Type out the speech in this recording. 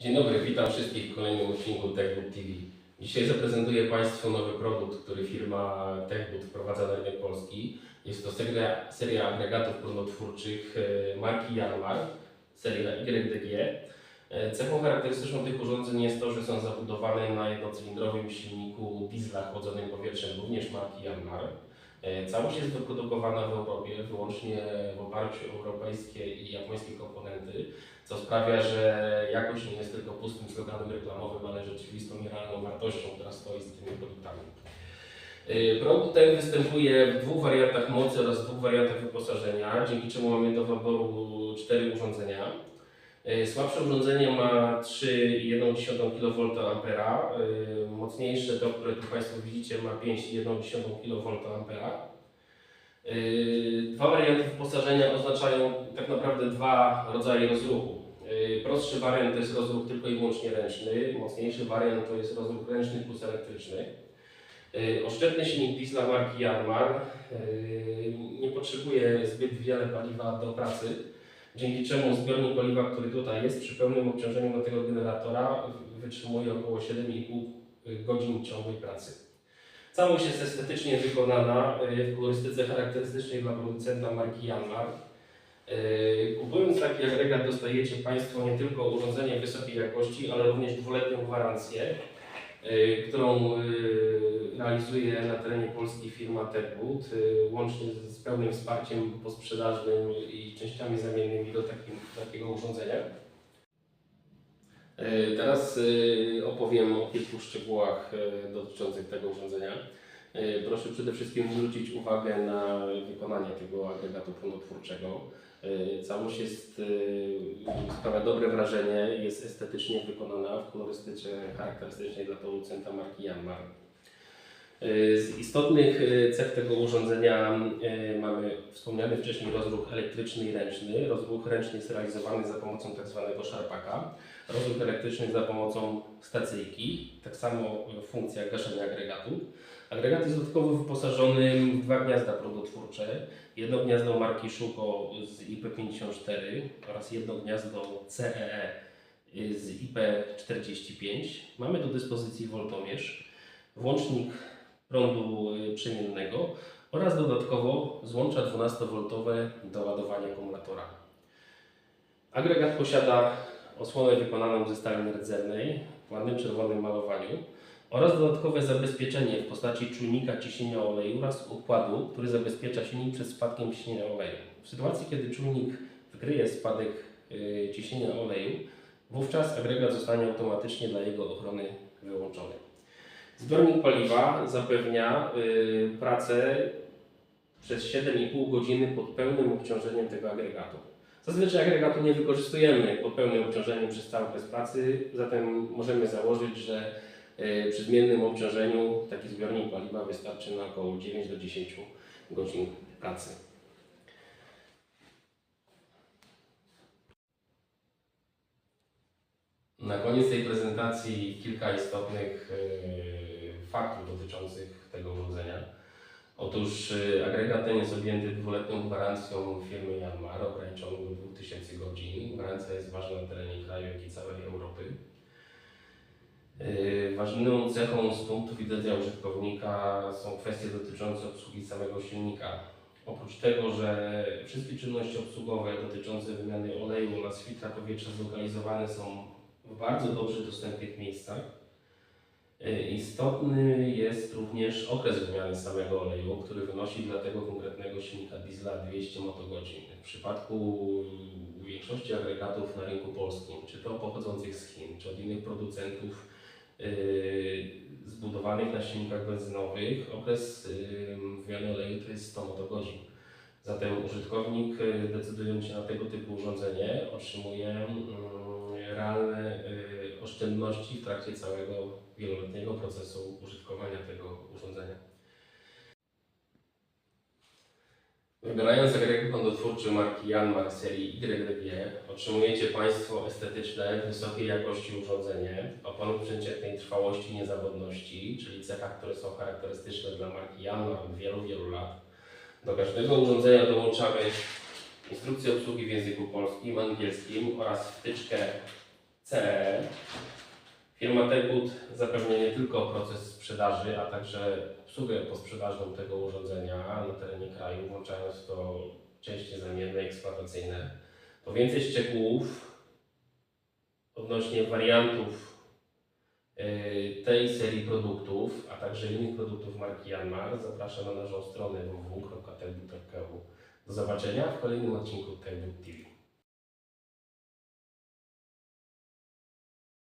Dzień dobry, witam wszystkich w kolejnym odcinku TechBoot TV. Dzisiaj zaprezentuję Państwu nowy produkt, który firma TechBoot wprowadza na rynek polski. Jest to seria, seria agregatów prądotwórczych e, marki Yanmar, seria YDG. E, Cechą charakterystyczną tych urządzeń jest to, że są zabudowane na jednocylindrowym silniku diesla chłodzonym powietrzem, również marki Yanmar. E, Całość jest wyprodukowana w Europie wyłącznie w oparciu o europejskie i japońskie komponenty co sprawia, że jakość nie jest tylko pustym sloganem reklamowym, ale rzeczywistą i realną wartością, która stoi za tymi produktami. Yy, Produkt ten występuje w dwóch wariantach mocy oraz dwóch wariantach wyposażenia, dzięki czemu mamy do wyboru cztery urządzenia. Yy, Słabsze urządzenie ma 3,1 kVA, yy, mocniejsze to, które tu Państwo widzicie ma 5,1 kVA. Yy, Dwa warianty wyposażenia oznaczają tak naprawdę dwa rodzaje rozruchu. Yy, Prostszy wariant to jest rozruch tylko i wyłącznie ręczny, mocniejszy wariant to jest rozruch ręczny plus elektryczny. Yy, Oszczędny silnik diesla marki Yanmar yy, nie potrzebuje zbyt wiele paliwa do pracy, dzięki czemu zbiornik paliwa, który tutaj jest, przy pełnym obciążeniu na tego generatora wytrzymuje około 7,5 godzin ciągłej pracy. Całość jest estetycznie wykonana y, w kolorystyce charakterystycznej dla producenta marki Yanmar. Y, Kupując taki agregat dostajecie Państwo nie tylko urządzenie wysokiej jakości, ale również dwuletnią gwarancję, y, którą realizuje na terenie Polski firma y, łącznie z pełnym wsparciem posprzedażnym i częściami zamiennymi do takim, takiego urządzenia. E, Teraz e, opowiem o kilku szczegółach e, dotyczących tego urządzenia. Proszę przede wszystkim zwrócić uwagę na wykonanie tego agregatu prądotwórczego. Całość jest, sprawia dobre wrażenie, jest estetycznie wykonana w kolorystyce charakterystycznej dla producenta marki Yanmar. E, Z istotnych e, cech tego urządzenia e, mamy wspomniany wcześniej rozruch elektryczny i ręczny. Rozruch ręczny jest realizowany za pomocą tak zwanego szarpaka. Rozruch elektryczny za pomocą stacyjki, tak samo funkcja gaszenia agregatu. Agregat jest dodatkowo wyposażony w dwa gniazda prądotwórcze. Jedno gniazdo marki Szuko z IP54 oraz jedno gniazdo CEE z IP45. Mamy do dyspozycji woltomierz, włącznik prądu y, przemiennego oraz dodatkowo złącza 12V do ładowania akumulatora. Agregat posiada osłonę wykonaną ze stali rdzennej w ładnym czerwonym malowaniu oraz dodatkowe zabezpieczenie w postaci czujnika ciśnienia oleju oraz układu, który zabezpiecza silnik przed spadkiem ciśnienia oleju. W sytuacji, kiedy czujnik wykryje spadek y, ciśnienia oleju, wówczas agregat zostanie automatycznie dla jego ochrony wyłączony. Zbiornik paliwa zapewnia y, pracę przez 7,5 godziny pod pełnym obciążeniem tego agregatu. Zazwyczaj agregatu nie wykorzystujemy pod pełnym obciążeniem przez cały okres pracy, zatem możemy założyć, że y, przy zmiennym obciążeniu taki zbiornik paliwa wystarczy na około 9 do 10 godzin pracy. Na koniec tej prezentacji kilka istotnych y, faktów dotyczących tego urządzenia. Otóż y, agregat ten jest objęty dwuletnią gwarancją firmy Yanmar, ograniczoną do 2000 godzin. Gwarancja jest ważna na terenie kraju, jak i całej Europy. Y, Ważną cechą z punktu widzenia użytkownika są kwestie dotyczące obsługi samego silnika. Oprócz tego, że wszystkie czynności obsługowe dotyczące wymiany oleju oraz filtra powietrza zlokalizowane są w bardzo dobrze dostępnych miejscach, Istotny jest również okres wymiany samego oleju, który wynosi dla tego konkretnego silnika diesla 200 motogodzin. W przypadku większości agregatów na rynku polskim, czy to pochodzących z Chin, czy od innych producentów yy, zbudowanych na silnikach benzynowych, okres wymiany oleju to jest 100 motogodzin. Zatem użytkownik yy, decydując się na tego typu urządzenie otrzymuje yy, realne oszczędności w trakcie całego wieloletniego procesu użytkowania tego urządzenia. Wybierając agregat prądotwórczy marki Yanmar serii YDG otrzymujecie Państwo estetyczne, wysokiej jakości urządzenie o panu przeciętnej trwałości niezawodności, czyli cechach, które są charakterystyczne dla marki Yanmar od wielu, wielu lat. Do każdego urządzenia dołączamy instrukcję obsługi w języku polskim, angielskim oraz wtyczkę CE. Firma Techwood zapewnia nie tylko proces sprzedaży, a także obsługę posprzedażną tego urządzenia na terenie kraju, włączając w to części zamienne eksploatacyjne. Po więcej szczegółów odnośnie wariantów yy, tej serii produktów, a także innych produktów marki Janmar zapraszam na naszą stronę www.techwood.eu. Do zobaczenia w kolejnym odcinku Techwood TV.